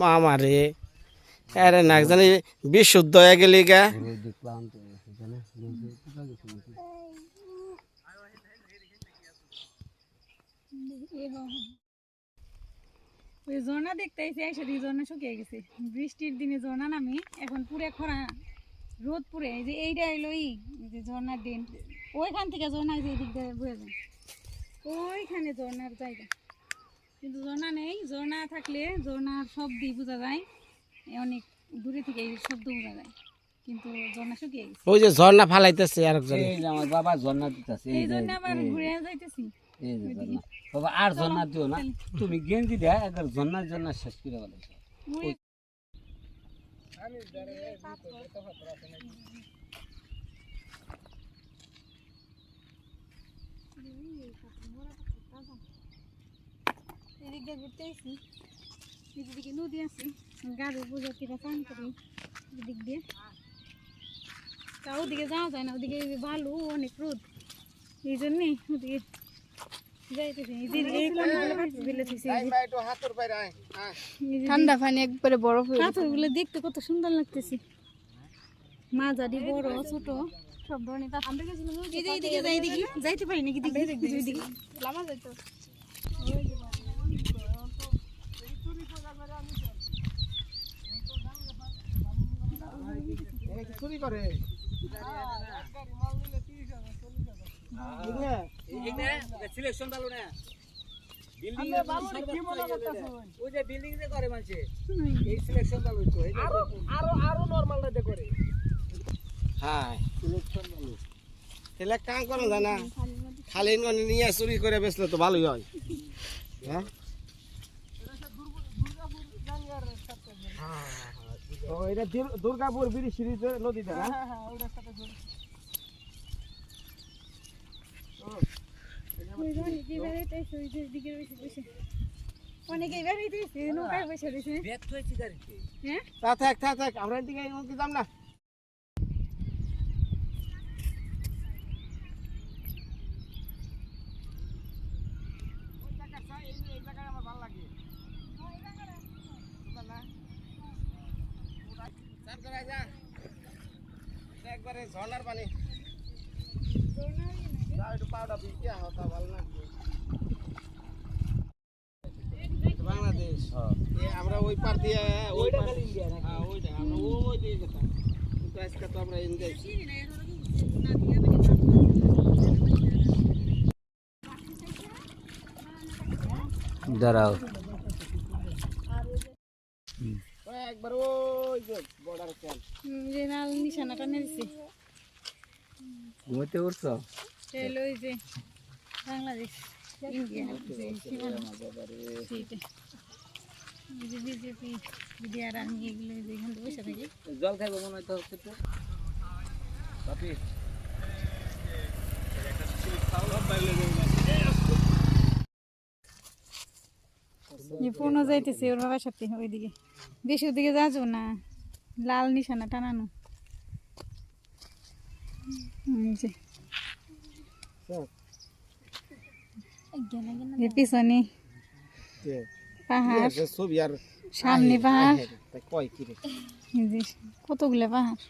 মামারে। আরে না জানি বিশুদ্ধ হয়ে গেলি গা। ওই ঝর্ণা দেখতে এসে এসে ঝর্ণা শুকিয়ে গেছে। বৃষ্টির দিনে ঝর্ণা নামি, এখন পুরে খরা, রোদ পুরে, এই যে এইটা এলো এই যে ঝর্ণার দিন। ওইখান থেকে ঝর্ণা যে দিক দিয়ে বয়ে যায়। ওইখানে ঝর্ণার জায়গা। কিন্তু ঝর্ণা নেই ঝর্ণা থাকলে ঝর্ণার শব্দ বোঝা যায়। অনেক দূরে থেকে এই শব্দ বোঝা যায় কিন্তু ঝর্ণা শুকিয়ে গেছে। ওই যে ঝর্ণা ফালাইতেছে আরেকজন। এই যে আমার বাবা ঝর্ণা দিতেছে এই এই জন্য আবার ঘুরে যাইতেছি। এই যে ঝর্ণা। বাবা আর ঝর্ণা দিও না তুমি গেঞ্জি দেয় একবার ঝর্ণার জন্য শেষ করে এদিক দিয়ে ঘুরতে আসি এদিকে নদী আছে গাড়ি প্রজাতিটা চান করি এদিক দিয়ে। তা ওদিকে যাওয়া যায় না ওদিকে বালু অনেক রোদ এই জন্যে ওদিকে ঠান্ডা পানি একবারে বরফ পাথরগুলো দেখতে কত সুন্দর লাগতেছে। মাঝারি বড় ছোট সব ধরনের যাইতে পারি নাকি? দেখি লামা যাইতো। চুরি করে? সিলেকশন ভালো না। বিল্ডিং ওই যে বিল্ডিং যে করে মানুষে এই সিলেকশন ভালো তো আরও আরও নরমাল না করে হ্যাঁ সিলেকশন ভালো। তাহলে কাম করো জানা খালি নিয়ে চুরি করে বেচলে তো ভালোই হয়। হ্যাঁ? ও এটা দুর- দুর্গাপুর বিড়ি সিরিজ নদীতে না? আমরা বেড়াইতেছে ওই যে দিকে বসে বসে অনেকে বেড়াইতেছে নৌকায় বসে রয়েছে ব্যাগ তো হয়েছে গাড়িতে হ্যাঁ তা থাক থাক থাক আমরা এদিকে কি যাম না একবারে ঝর্ণার পানি। যাও একটু পাউডার বিকে হতা ভালো লাগবে বাংলাদেশ। এ আমরা ওই পার দিয়ে ওই পার হ্যাঁ ওইটা আমরা ওই দিয়ে যেতাম। কিন্তু আজকে তো আমরা ইন্ডিয়া দাঁড়াও একবার ওই যে বর্ডার ক্যাম্প যে লাল ঘুমোতে উঠছো? এলো ওই যে বাংলাদেশ ইন্ডিয়া। যে সীমানা। সেইটা। এই যে বিজেপি বিডিআর আর্মি এগুলো এই থেকে বসে থাকি। জল খাইবো মনে হয় তো হচ্ছে তো বাপি। ফোনও যাইতেছে ওর বাবার সাথে ওইদিকে। বেশি ওদিকে যাচ্ছ না। লাল নিশানা টানানো। পিছনে। পাহাড়। সামনে পাহাড়। কতগুলো পাহাড়?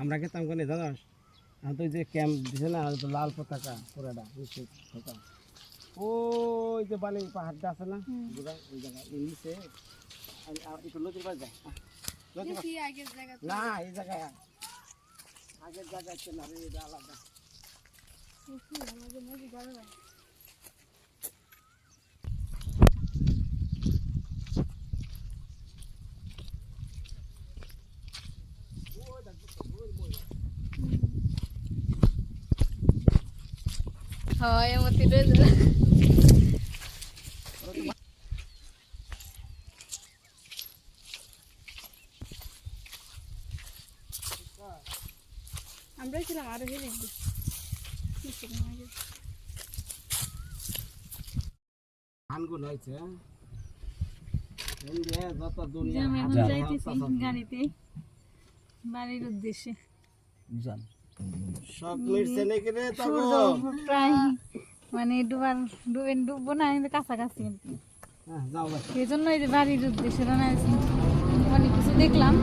আমরা গেতাম কোনে জানাস আমি তো যে ক্যাম্প দিছে না তো লাল পতাকা পুরাটা নিচে পতাকা। ওই যে বালি পাহাড়টা আছে না ওই জায়গা এই নিচে। একটু নদীর পাশ যায় না এই জায়গায়। আগের জায়গায় না রে, আলাদা। হয় আমার তিনটে আমরাই ছিলাম আরও হেরে ধানগুলো হয়েছে যত দুনিয়া গাড়িতে বাড়ির উদ্দেশ্যে সূর্য প্রায় মানে ডুবার ডুবে ডুববো না কিন্তু কাছাকাছি। হ্যাঁ সেই জন্য এই যে বাড়ির উদ্দেশ্যে অনেক কিছু দেখলাম।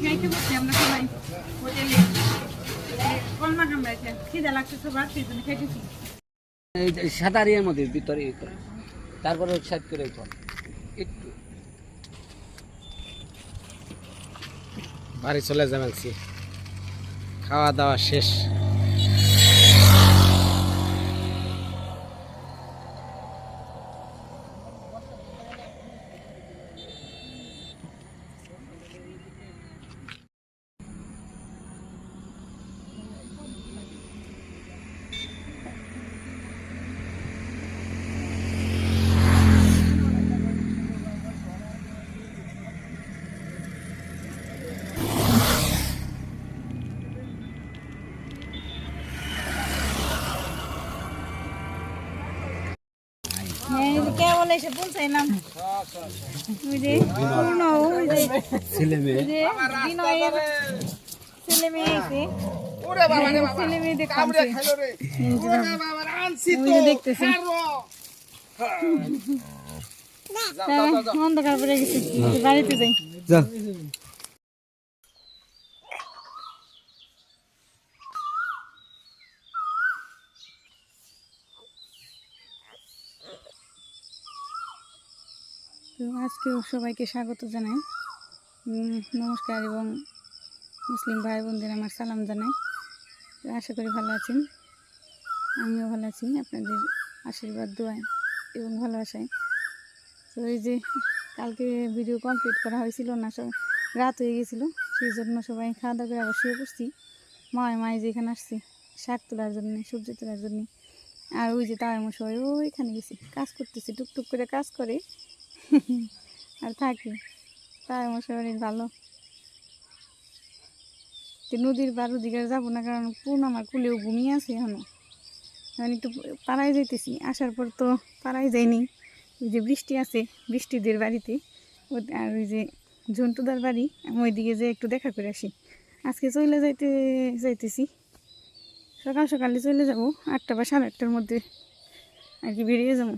খাইতে বসছি আমরা সবাই হোটেলে কলমা কামড়াইছে খিদা লাগছে সবার সেই জন্য খাইতেছি ইয়ের মধ্যে ভিতরে তারপরে সাইড করে একটু। বাড়ি চলে যাবেন খাওয়া দাওয়া শেষ হ্যাঁ এই যে কেবল এসে যে ছেলে মেয়ে। ছেলে মেয়ে ছেলে মেয়ে দেখতেছি। অন্ধকার পড়ে গেছে। বাড়িতে যাই। তো আজকেও সবাইকে স্বাগত জানাই। নমস্কার এবং মুসলিম ভাই বোনদের আমার সালাম জানাই। আশা করি ভালো আছেন। আমিও ভালো আছি। আপনাদের আশীর্বাদ দোয়ায় এবং ভালোবাসায়। তো এই যে কালকে ভিডিও কমপ্লিট করা হয়েছিল না, সব রাত হয়ে গেছিল সেই জন্য সবাই খাওয়া দাওয়া করে আবার শুয়ে মায় মায় যেখানে আসছে, শাক তোলার জন্যে, সবজি তোলার জন্যে। আর ওই যে তাই মশাই, ওইখানে গেছি। কাজ করতেছি, টুকটুক করে কাজ করে। আর থাকি। তাই মশাই অনেক ভালো। নদীর বারো দিকে যাব না, কারণ পুন আমার কুলেও ঘুমিয়ে আছে এখনও। আমি একটু পাড়ায় যাইতেছি, আসার পর তো পাড়ায় যাইনি। ওই যে বৃষ্টি আছে, বৃষ্টিদের বাড়িতে। আর ওই যে ঝন্টুদার বাড়ি, আমি ওইদিকে যে একটু দেখা করে আসি। আজকে চলে যাইতে, যাইতেছি। সকাল সকালে চলে যাব, আটটা বা সাড়ে আটটার মধ্যে আর কি বেরিয়ে যাব।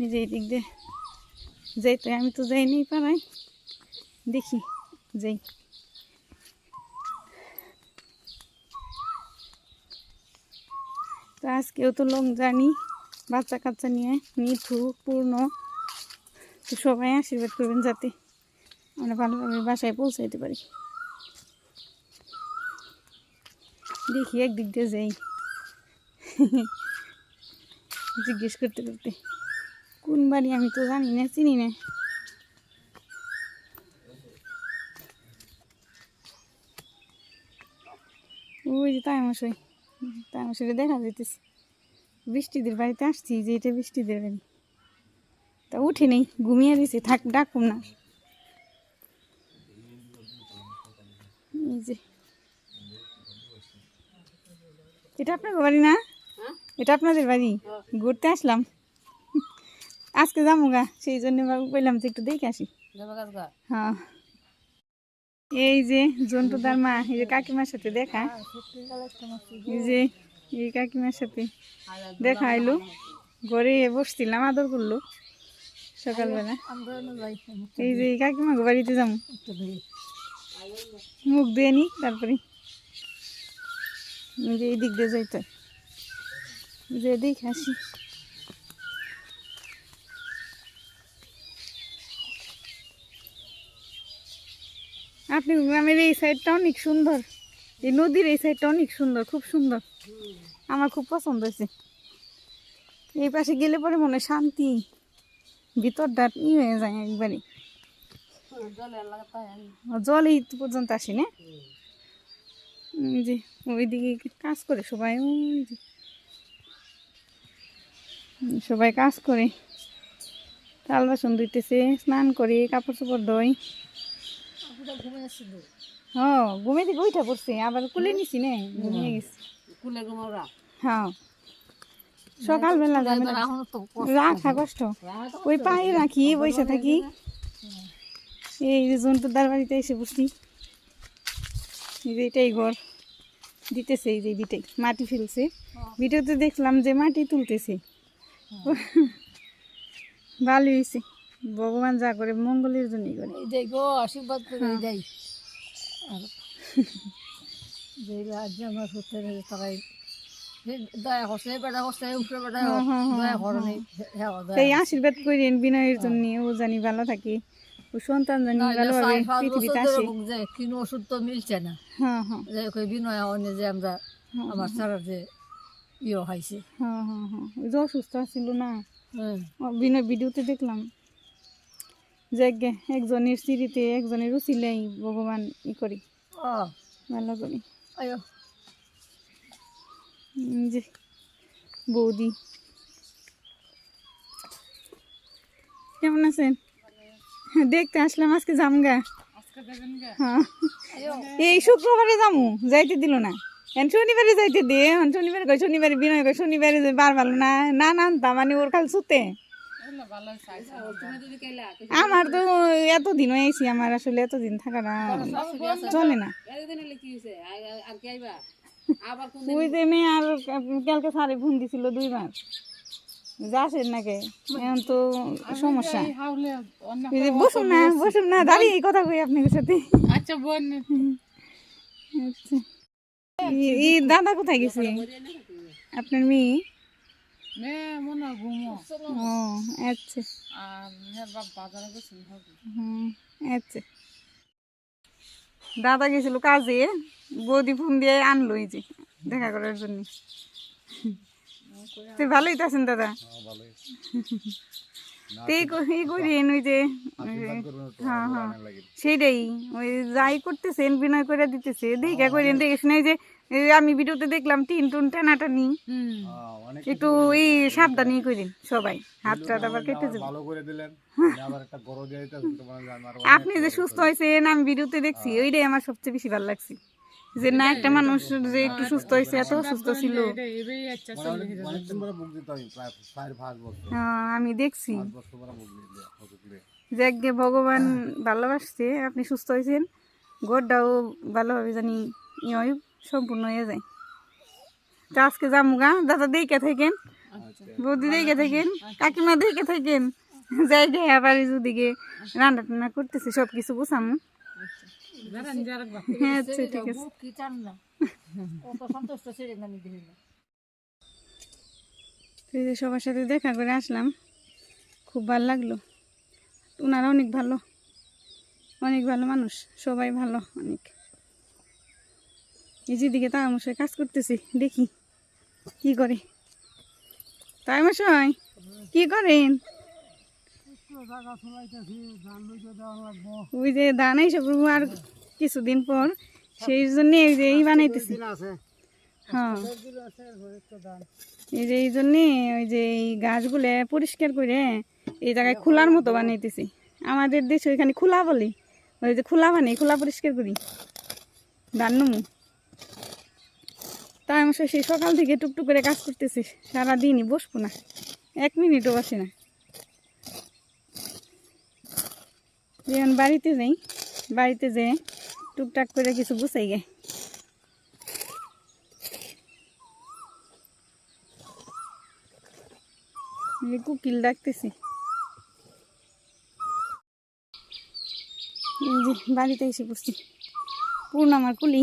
এই দিক দিয়ে যাইতে আমি তো যাই যাইনি পারাই দেখি, যাই। তো আজকেও তো লং জার্নি বাচ্চা কাচ্চা নিয়ে, মিঠু, পূর্ণ। তো সবাই আশীর্বাদ করবেন যাতে আমরা ভালোভাবে বাসায় পৌঁছাইতে পারি। দেখি একদিক দিয়ে যাই। জিজ্ঞেস করতে করতে। কোন বাড়ি আমি তো জানি না চিনি না। ওই যে তাইমশাই তাইমশাইকে দেখা যাইতেছে। বৃষ্টিদের বাড়িতে আসছি যে এটা বৃষ্টিদের বাড়ি তা উঠে নেই ঘুমিয়ে দিছি থাক ডাকুম না। যে। এটা আপনার বাড়ি না? এটা আপনাদের বাড়ি? ঘুরতে আসলাম। আজকে যাব গা সেই জন্য বাবু বললাম যে একটু দেখে আসি। হ্যাঁ। এই যে জন্টুদার মা এই যে কাকিমার সাথে দেখা। এই যে এই কাকিমার সাথে দেখা এলো ঘরে বসছিলাম আদর করল সকালবেলা। এই যে কাকিমা গো বাড়িতে যাব মুখ ধুয়ে নি তারপরে এই দিক দিয়ে যাইতে যে দেখে আসি। আপনি গ্রামের এই সাইডটা অনেক সুন্দর। এই নদীর এই সাইডটা অনেক সুন্দর, খুব সুন্দর। আমার খুব পছন্দ হয়েছে। এই পাশে গেলে পরে মনে শান্তি। ভিতরটা ই হয়ে যায় একবারে। জল এই পর্যন্ত আসি না যে ওইদিকে কাজ করে সবাই সবাই কাজ করে। তাল বাসন ধুইতেছে, স্নান করে, কাপড় চোপড় ধোয়। হ্যাঁ ঘুমে থেকে উঠা পড়ছে আবার কুলে নিছি নে ঘুমিয়ে গেছি। কুলে ঘুমাওরা হ্যাঁ। সকালবেলা যাবে রাখা কষ্ট। ওই পায়ে রাখি বসে থাকি। এই যে জন্তুদার বাড়িতে এসে বসি এই যে এটাই ঘর। দিতেছে এই যে বিটাই মাটি ফেলছে। ভিডিওতে দেখলাম যে মাটি তুলতেছে। ভালো হয়েছে। ভগবান যা করে মঙ্গলের জন্যই করে। যাই গো আশীর্বাদ করে যাই আর যে আজ আমার সত্যি তারাই হ্যাঁ, হ্যাঁ, হ্যাঁ, দয়া করে নেই হ্যাঁ তাই আশীর্বাদ করেন বিনয়ের জন্য ও জানি ভালো থাকে ও সন্তান জানি ভালোভাবে পৃথিবীতে আসে। যে কিনো ওষুধ তো মিলছে না। হ্যাঁ হ্যাঁ। যে কই বিনয় অনে যে আমরা আমার সারা যে ইয়ে হয়েছে। হ্যাঁ হ্যাঁ হ্যাঁ। ওই যে অসুস্থ ছিল না? হ্যাঁ। বিনয় ভিডিওতে দেখলাম। যে একজনের সিঁড়িতে একজনের উচিলাই ভগবান ই করি ভালো করি যে বৌদি। কেমন আছেন? দেখতে আসলাম আজকে জামগা হ্যাঁ এই শুক্রবারে যামু যাইতে দিল না। এখন শনিবারে যাইতে দে এখন শনিবারে শনিবারে বিনয় শনিবারে বার ভালো না না না তা মানে ওর কাল সুতে আমার তো এতদিন হয়েছি আমার আসলে এতদিন থাকাটা চলে না। ওই যে মেয়ে আর কালকে সারে ফোন দিছিল দুইবার। যাসেন নাকি? এখন তো সমস্যা। বসুন না বসুন না দাঁড়িয়ে এই কথা কই আপনার সাথে। আচ্ছা বোন আচ্ছা দাদা কোথায় গেছে? আপনার মেয়ে? ও আচ্ছা আর মেয়ের বাপ বাজারে গেছিল হবে হুম আচ্ছা দাদা গেছিল কাজে বৌদি ফোন দিয়ে আনলো এই যে দেখা করার জন্য। তো ভালোই তো আছেন দাদা। তো এই ক- এই করেন ওই যে হ্যাঁ হ্যাঁ। সেইটাই ওই যাই করতেছেন বিনয় করে দিতেছে। দেখা করেন দেখে শুনে এই যে আমি ভিডিওতে দেখলাম টিন টুন টানাটানি। একটু এই সাবধানি করেন সবাই হাতটা আবার কেটে যাবে। ভালো করে দিলেন। আমার আপনি যে সুস্থ হয়েছেন আমি ভিডিওতে দেখছি ওইটাই আমার সবচেয়ে বেশি ভালো লাগছে। যে না একটা মানুষ যে একটু সুস্থ হয়েছে এত সুস্থ ছিল। আচ্ছা হয় হ্যাঁ, আমি দেখছি। যে একগে ভগবান ভালোবাসছে আপনি সুস্থ হয়েছেন ঘরটাও ভালোভাবে জানি ই হয়। সম্পূর্ণ হয়ে যায়। তা আজকে যামুগা দাদা দেখে থাকেন। বৌদি দেখে থাকেন। কাকিমা দেখে থাকেন। যাই গে আবার দিকে রান্না টান্না করতেছে সব কিছু বুঝামু হ্যাঁ আচ্ছা ঠিক আছে। দেখি সবার সাথে দেখা করে আসলাম। খুব ভালো লাগল। ওনারা অনেক ভালো। অনেক ভালো মানুষ। সবাই ভালো, অনেক। এই যেদিকে তার মশাই কাজ করতেছি, দেখি কি করে। তাই মশাই কি করেন? ওই যে ধান এইসব আর কিছুদিন পর, সেই জন্য এই যে এই বানাইতেছি। হ্যাঁ। এই যে এই জন্যে ওই যে এই গাছগুলো পরিষ্কার করে এই জায়গায় খোলার মতো বানাইতেছি। আমাদের দেশে ওইখানে খোলা বলি, ওই যে খোলা বানাই, খোলা পরিষ্কার করি। ধান নমু। তাই আমার সেই সকাল থেকে টুকটুক করে কাজ করতেছি। সারাদিনই বসবো না। এক মিনিটও বসে না। যেমন বাড়িতে যাই বাড়িতে যেয়ে টুকটাক করে কিছু গুছাই গে। কুকিল ডাকতেছি। বাড়িতে এসে পড়ছি। পূর্ণামার কুলি।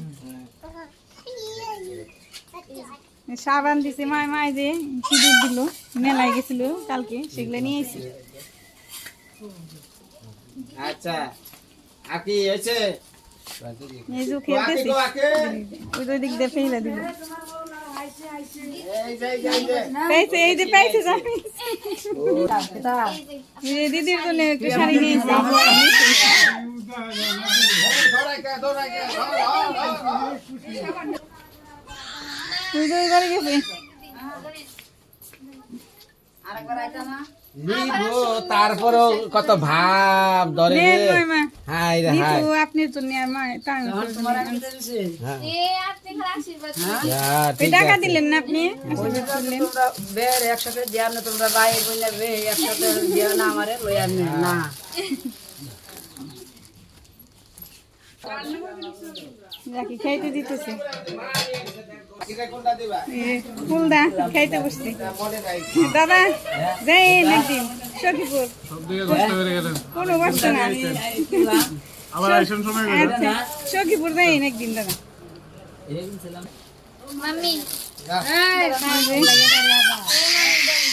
সাবান দিছে মাই মাই যে সিঁদুর দিল মেলায় গেছিল কালকে সেগুলো নিয়ে এসেছি আচ্ছা আর কি হয়েছে? এই যে খেলতেছি। ওই ওই দিক দিয়ে ফেলে দিল। এই এই যে, জানি দিদির জন্য একটু শাড়ি নিয়েছে। দৌড়াই দৌড়াই তুই তো ওই ঘরে গেছে কত ভাব ধরে হাই রে। হাই আর মা তাই হ্যাঁ, টাকা দিলেন না আপনি? একসাথে দিয়া না তোমরা ভাই বোনে বে একসাথে দিয়া না আমারে লইয়া নি। না যাকে খাইতে দিতেছে ফুলদা খাইতে বসছি। দাদা যাই একদিন সখীপুর। কোনো বসতো না। আচ্ছা সখীপুর যাই একদিন দাদা।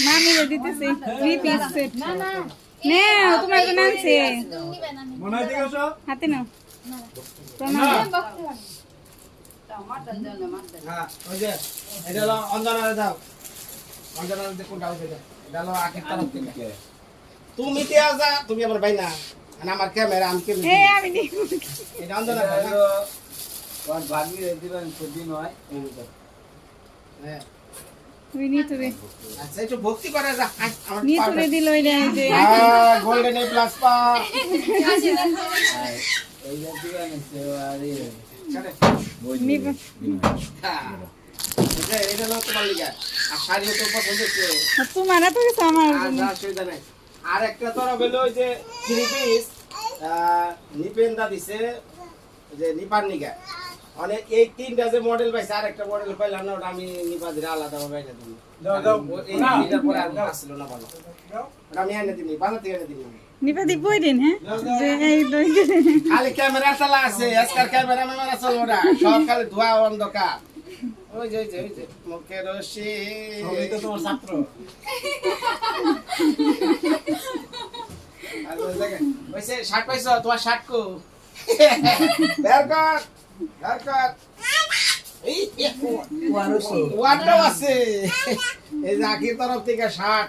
মামি দিতেছে থ্রি পিস সেট নে। তোমার জন্য আনছে দিকে হাতে নাও। হ্যাঁ তুমি তুমি আমার ভাই না। আর আমার ক্যামেরা আমি এটা অঞ্জনা হ্যাঁ তুই নিতুরে আচ্ছা একটু ভক্তি করে যা। আমার নিতুরে দিল ওই যে। গোল্ডেন এ প্লাস পা হ্যাঁ। তোমার তোমার এত কিছু আমার আর জন্য যা অসুবিধা নাই। আর একটা তোর হলো যে থ্রি পিস নিপেন্দা দিছে যে নিপার নিগা। অনেক এই তিনটা যে মডেল পাইছে আর একটা মডেল পাইলাম না ওটা আমি নিপা দিলে আলাদা ভাবে এনে দিই এই এটার পরে আর আসছিল না ভালো। ওটা আমি এনে দিই বাজার থেকে এনে দিই নিপা দিব ওই দিন হ্যাঁ? যে এই দুই দিন। খালি ক্যামেরা চালা আছে আজকাল ক্যামেরা ম্যামেরা চলবো না। সব খালি ধোয়া অন্ধকার। ওই যে ওই যে ওই যে মুখে রশি। তো তোমার ছাত্র। শার্ট পাইছো? তোমার শার্ট কো? বের কর বের কর এই ওয়াটাও আছে। এই তরফ থেকে শার্ট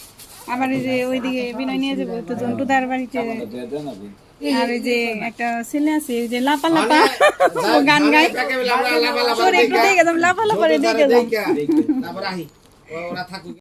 আবার এই যে ওইদিকে বিনয় নিয়ে যাব তো জন্টুদার বাড়িতে। আর যে একটা ছেলে আছে ওই যে লাপা লাপা ও গান গায়। তোর একটু দেখে। দাম লাপা লাপা দেখে দাম